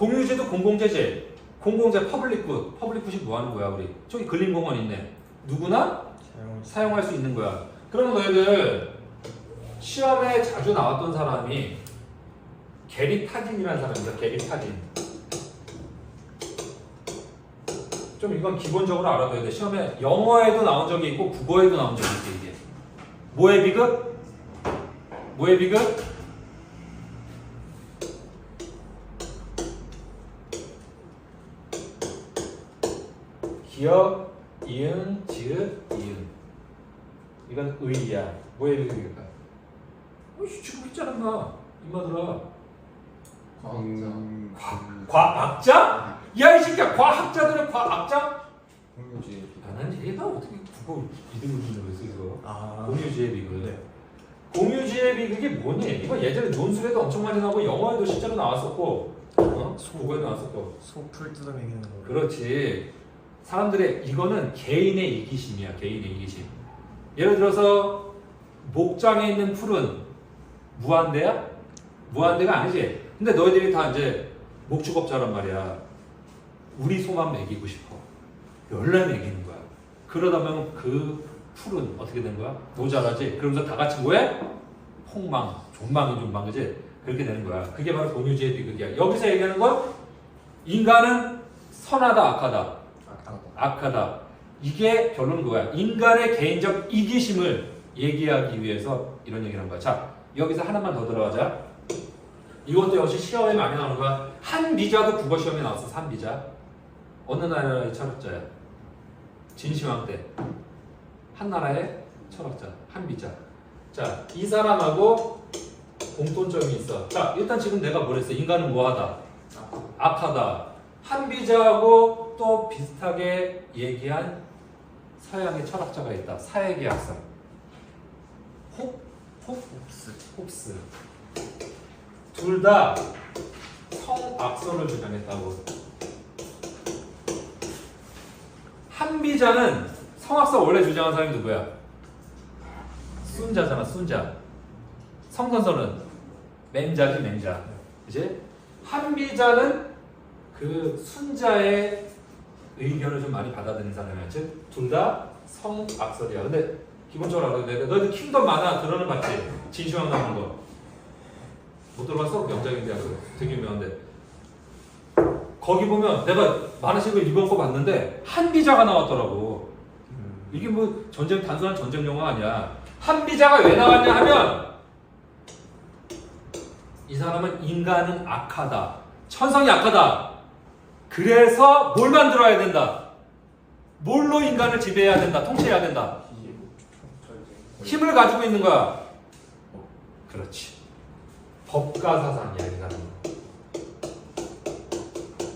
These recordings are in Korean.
공유제도 공공재제. 공공재 퍼블릭 굿. 퍼블릭 굿이 뭐 하는 거야, 우리? 저기 근린공원 있네. 누구나 사용 사용할 수 있는 거야. 그러면 너희들 시험에 자주 나왔던 사람이 게리 타진이라는 사람입니다. 게리 타진. 좀 이건 기본적으로 알아둬야 돼. 시험에 영어에도 나온 적이 있고 국어에도 나온 적이 있어 이게. 뭐의 비극? 뭐의 비극? 기억, 이응, 지읒, 이응. 이건 의야. 뭐의 비극일까? 어, 지금 했잖아, 나. 이마들아. 음, 과학자? 야, 이 새끼야. 과학자들은 과학자? 공유지 나는 얘가 어떻게 국어 2등을 준다고 이거. 아 공유지의 비극. 네. 공유지의 비극이 뭐니? 이건 예전에 논술에도 엄청 많이 나오고 영어에도 실제로 나왔었고, 어? 국어에도 나왔었고. 소풀 뜯어먹이는 거 그렇지. 사람들의 이거는 개인의 이기심이야. 개인의 이기심. 예를 들어서 목장에 있는 풀은 무한대야? 무한대가 아니지. 근데 너희들이 다 이제 목축업자란 말이야. 우리 소만 먹이고 싶어. 열매 먹이는 거야. 그러다 보면 그 풀은 어떻게 된 거야? 모자라지. 그러면서 다 같이 뭐해? 폭망, 존망이 존망 그지? 그렇게 되는 거야. 그게 바로 공유지의 비극이야. 여기서 얘기하는 건 인간은 선하다, 악하다. 아, 악하다. 이게 결론은 그거야. 인간의 개인적 이기심을 얘기하기 위해서 이런 얘기를 한 거야. 자, 여기서 하나만 더 들어가자. 이것도 역시 시험에 많이 나오는 거야. 한 비자도 국어 시험에 나왔어. 한비자. 어느 나라의 철학자야? 진시황 때. 한 나라의 철학자. 한 비자. 자, 이 사람하고 공통점이 있어. 자, 일단 지금 내가 뭐랬어? 인간은 뭐하다? 악하다. 한 비자하고 또 비슷하게 얘기한 서양의 철학자가 있다. 사회계약사. 혹, 혹, 옵스 홉스. 둘 다 성악설을 주장했다고. 한비자는 성악설 원래 주장한 사람이 누구야? 순자잖아, 순자. 성선설은 맹자지, 맹자. 이제 한비자는 그 순자의 의견을 좀 많이 받아들인 사람이야. 즉, 둘 다 성악설이야. 근데 기본적으로 알아야 돼. 너희들 킹덤 만화 들어는 봤지? 진시황 나오는 거. 못 들어봤어? 명작인데 아주 되게 유명한데. 거기 보면 내가 만화책을 이번 거 봤는데 한 비자가 나왔더라고. 음, 이게 뭐 전쟁 단순한 전쟁 영화 아니야. 한 비자가 왜 나왔냐 하면 이 사람은 인간은 악하다. 천성이 악하다. 그래서 뭘 만들어야 된다. 뭘로 인간을 지배해야 된다. 통치해야 된다. 힘을 가지고 있는 거야. 그렇지. 법가 사상이야 이 사람은.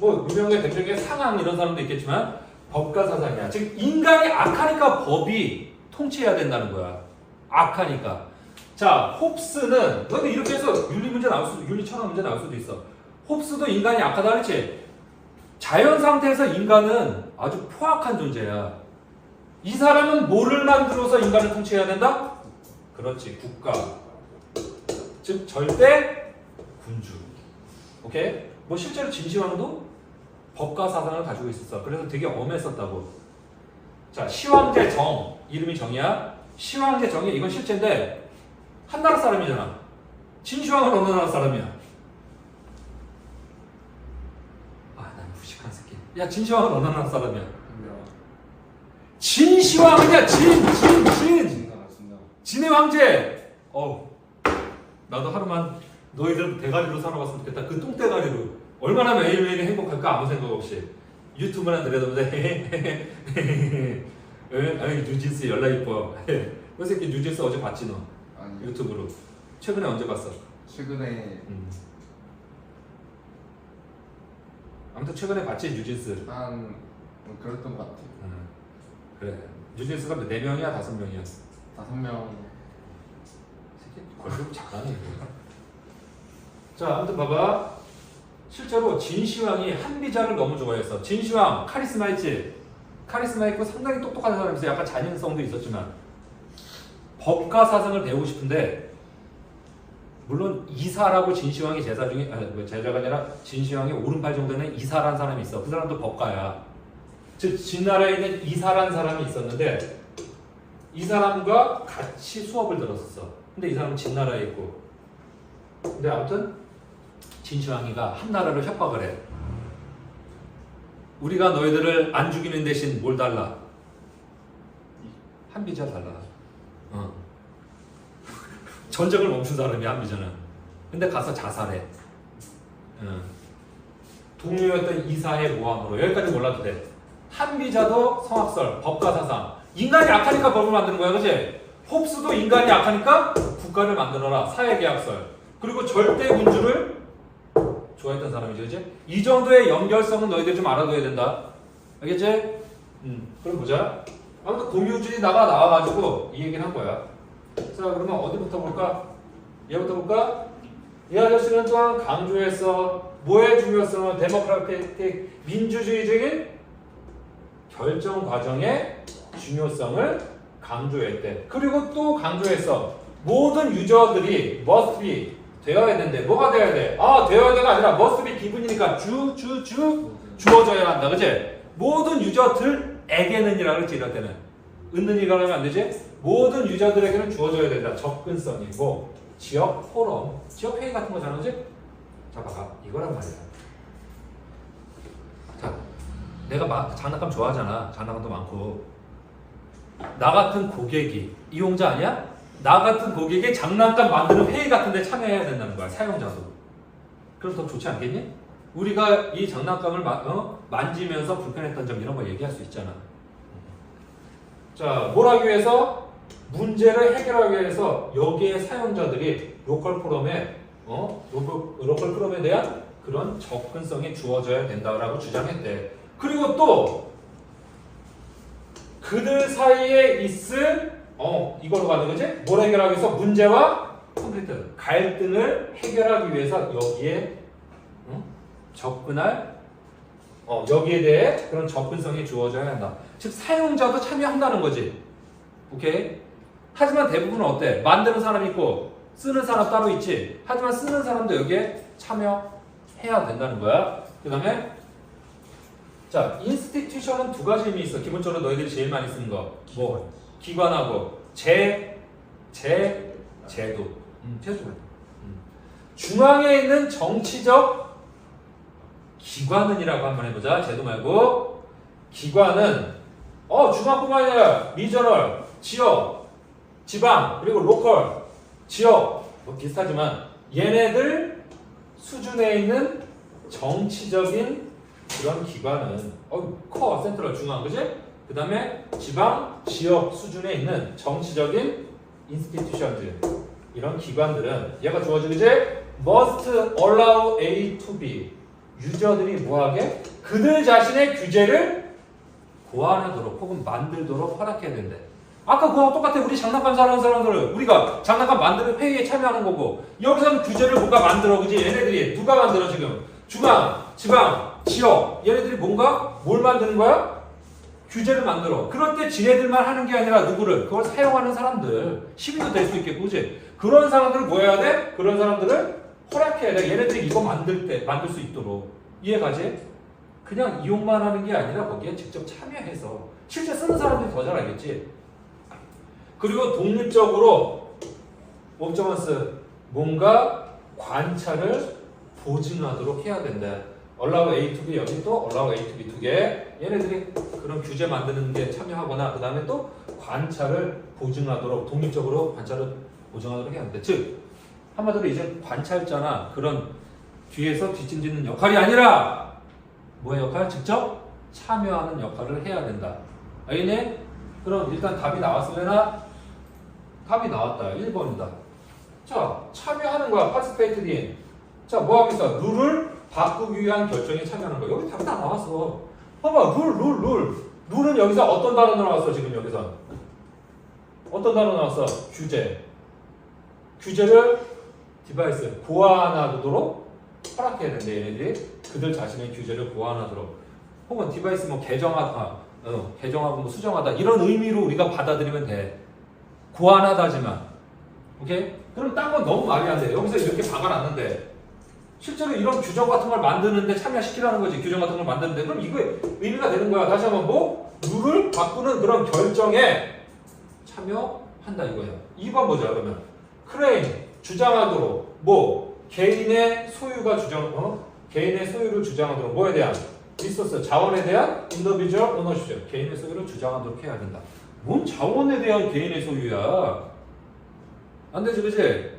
뭐 유명한 대표 중에 상황 이런 사람도 있겠지만 법가 사상이야. 즉 인간이 악하니까 법이 통치해야 된다는 거야. 악하니까. 자, 홉스는 너도 이렇게 해서 윤리 문제 나올 수도 윤리 철학 문제 나올 수도 있어. 홉스도 인간이 악하다 그랬지. 자연 상태에서 인간은 아주 포악한 존재야. 이 사람은 뭐를 만들어서 인간을 통치해야 된다? 그렇지, 국가. 즉 절대 군주. 오케이? 뭐 실제로 진시황도 법과 사상을 가지고 있었어. 그래서 되게 엄했었다고. 자, 시황제 정 이름이 정이야. 시황제 정이 이건 실제인데 한 나라 사람이잖아. 진시황은 어느 나라 사람이야? 아, 난 무식한 새끼. 야, 진시황은 어느 나라 사람이야? 진시황이야, 진, 진, 진의 황제. 어우, 나도 하루만 너희들 대가리로 살아봤으면 좋겠다. 그 똥대가리로. 얼마나 매일매일 행복할까 아무 생각 없이. 유튜브나 들여다보자. 응? 아니 뉴진스 연락 이뻐. 그 새끼 뉴진스 어제 봤지 너 아니 유튜브로. 최근에 언제 봤어? 최근에 음. 아무튼 최근에 봤지 뉴진스. 한 뭐 그랬던 것 같아요 음. 그래. 뉴진스가 네 명이야 다섯 명이야. 다섯 명 새끼 걸좀 잘하네 이거. 자 아무튼 봐봐 실제로 진시황이 한비자를 너무 좋아했어 진시황 카리스마 있지 카리스마 있고 상당히 똑똑한 사람이었어 약간 잔인성도 있었지만 법과 사상을 배우고 싶은데 물론 이사라고 진시황의 제자 중에 아니, 뭐 제자가 아니라 진시황의 오른팔 정도는 이사란 사람이 있어. 그 사람도 법가야. 즉 진나라에 있는 이사란 사람이 있었는데 이 사람과 같이 수업을 들었었어. 근데 이 사람은 진나라에 있고. 근데 아무튼 진시황이가 한나라를 협박을 해. 우리가 너희들을 안 죽이는 대신 뭘 달라? 한비자 달라. 어. 전쟁을 멈춘 사람이 한비자는. 근데 가서 자살해. 어. 동료였던 이사의 모함으로 여기까지 몰라도 돼. 한비자도 성악설, 법가사상. 인간이 악하니까 법을 만드는 거야, 그지? 홉스도 인간이 악하니까 국가를 만들어라, 사회계약설. 그리고 절대 군주를 좋아했던 사람이죠, 그지? 이 정도의 연결성은 너희들 좀 알아둬야 된다. 알겠지? 음, 그럼 보자. 아무튼 공유주의다가 나와가지고 이 얘기를 한 거야. 자, 그러면 어디부터 볼까? 얘부터 볼까? 이 아저씨는 또한 강조했어. 뭐의 중요성은 데모크라틱 민주주의적인 결정 과정의 중요성을 강조했대. 그리고 또 강조했어. 모든 유저들이 must be 되어야 된대. 뭐가 되어야 돼? 아, 되어야 돼가 아니라 must be 기분이니까 주, 주, 주 주어져야 한다. 그치? 모든 유저들에게는이라고 그랬지, 이럴 때는. 은는이가 하면 안 되지? 모든 유저들에게는 주어져야 된다. 접근성이고, 지역 포럼, 지역 회의 같은 거 잘하지? 자, 봐봐. 이거란 말이야. 자, 내가 마, 장난감 좋아하잖아. 장난감도 많고. 나 같은 고객이 이용자 아니야? 나 같은 고객이 장난감 만드는 회의 같은 데 참여해야 된다는 거야. 사용자도. 그럼 더 좋지 않겠니? 우리가 이 장난감을 마- 어? 만지면서 불편했던 점 이런 거 얘기할 수 있잖아. 자, 뭘 하기 위해서? 문제를 해결하기 위해서 여기에 사용자들이 로컬 포럼에 어? 로컬, 포럼에 대한 그런 접근성이 주어져야 된다라고 주장했대. 그리고 또 그들 사이에 있을 어 이걸로 가는 거지? 뭘 해결하기 위해서 문제와 콘프리트 갈등을 해결하기 위해서 여기에 어? 접근할 어 여기에 대해 그런 접근성이 주어져야 한다. 즉 사용자도 참여한다는 거지. 오케이? 하지만 대부분은 어때? 만드는 사람 있고 쓰는 사람 따로 있지. 하지만 쓰는 사람도 여기에 참여해야 된다는 거야. 그 다음에 자, 인스티튜션은 두 가지 의미 있어. 기본적으로 너희들이 제일 많이 쓰는 거. 뭐 기관하고 제, 제, 제도. 음, 제도. 음. 중앙에 있는 정치적 기관은이라고 한번 해보자. 제도 말고 기관은 어 중앙뿐만 아니라 리저널, 지역, 지방 그리고 로컬, 지역 뭐 비슷하지만 얘네들 수준에 있는 정치적인 그런 기관은 어, 커 센트럴 중앙 그지? 그 다음에 지방 지역 수준에 있는 정치적인 인스티튜션들 이런 기관들은 얘가 주어지 그지? must allow A to B 유저들이 뭐하게? 그들 자신의 규제를 고안하도록 혹은 만들도록 허락해야 된대 아까 그거랑 똑같아 우리 장난감 사는 사람들은 우리가 장난감 만드는 회의에 참여하는 거고 여기서는 규제를 뭔가 만들어 그지? 얘네들이 누가 만들어 지금 중앙, 지방, 지역 얘네들이 뭔가 뭘 만드는 거야? 규제를 만들어. 그럴 때 지네들만 하는 게 아니라 누구를 그걸 사용하는 사람들 시민도 될 수 있겠고, 그지? 그런 사람들을 뭐 해야 돼? 그런 사람들을 허락해야 돼. 얘네들이 이거 만들 때 만들 수 있도록 이해가지? 그냥 이용만 하는 게 아니라 거기에 직접 참여해서 실제 쓰는 사람들이 더 잘 알겠지. 그리고 독립적으로 옵저먼스 뭔가 관찰을 보증하도록 해야 된다. allow A to B 여기 또 allow A to B 두 개. 얘네들이 그런 규제 만드는 게 참여하거나 그 다음에 또 관찰을 보증하도록 독립적으로 관찰을 보증하도록 해야 한다. 즉 한마디로 이제 관찰자나 그런 뒤에서 뒷짐짓는 역할이 아니라 뭐의 역할? 직접 참여하는 역할을 해야 된다. 알겠니? 그럼 일단 답이 나왔으려나? 답이 나왔다. 1번이다. 자, 참여하는 거야. participate in. 자, 뭐 하겠어? 룰을 바꾸기 위한 결정에 참여하는 거야. 여기 답이 다 나왔어. 봐봐, 룰, 룰, 룰. 룰은 여기서 어떤 단어 나왔어, 지금 여기서? 어떤 단어 나왔어? 규제. 규제를 디바이스 허락해야 된대, 얘네들이. 그들 자신의 규제를 고안하도록. 혹은 디바이스 뭐 개정하다, 어, 개정하고 뭐 수정하다. 이런 의미로 우리가 받아들이면 돼. 고안하다지만. 오케이? 그럼 딴 건 너무 말이 안 돼. 여기서 이렇게 박아놨는데 실제로 이런 규정 같은 걸 만드는데 참여시키라는 거지. 규정 같은 걸 만드는데 그럼 이거 의미가 되는 거야. 다시 한번 뭐 룰을 바꾸는 그런 결정에 참여한다 이거야. 2번 보자 그러면 크레인 주장하도록 뭐 개인의 소유가 주장 어 개인의 소유를 주장하도록 뭐에 대한 리소스 자원에 대한 인더비주얼 오너십 개인의 소유를 주장하도록 해야 된다. 뭔 자원에 대한 개인의 소유야? 안 되지, 그지?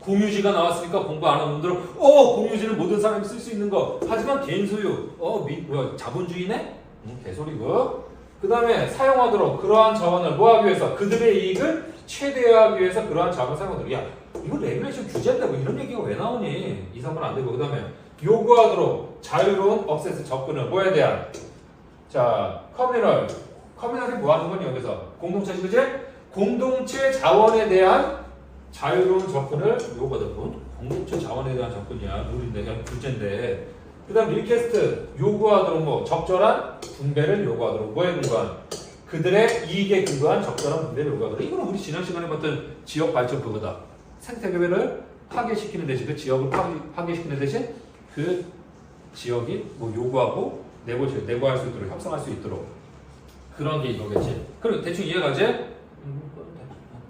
공유지가 나왔으니까 공부 안 하는 분들은 어 공유지는 모든 사람이 쓸 수 있는 거. 하지만 개인 소유. 어 미, 뭐야 자본주의네? 응, 개소리고. 그 다음에 사용하도록 그러한 자원을 뭐하기 위해서 그들의 이익을 최대화하기 위해서 그러한 자원을 사용하도록. 야 이거 레귤레이션 뭐 이런 얘기가 왜 나오니? 이상은 안 되고. 그 다음에 요구하도록 자유로운 억세스 접근을 뭐에 대한 자 커뮤널 커뮤널이 뭐 하는 거니? 여기서. 공동체지 그지? 공동체 자원에 대한 자유로운 접근을 요구하도록 공동체 자원에 대한 접근이야. 룰인데 그냥 규제인데. 그 다음 리퀘스트. 요구하도록 뭐? 적절한 분배를 요구하도록. 뭐에 근거한? 그들의 이익에 근거한 적절한 분배를 요구하도록. 이거는 우리 지난 시간에 봤던 지역 발전 그거다. 생태계를 파괴시키는 대신 그 지역을 파괴, 파괴시키는 대신 그 지역이 뭐 요구하고 내고 내고할 수 있도록 협상할 수 있도록 그런 게 이거겠지. 그럼 대충 이해가지?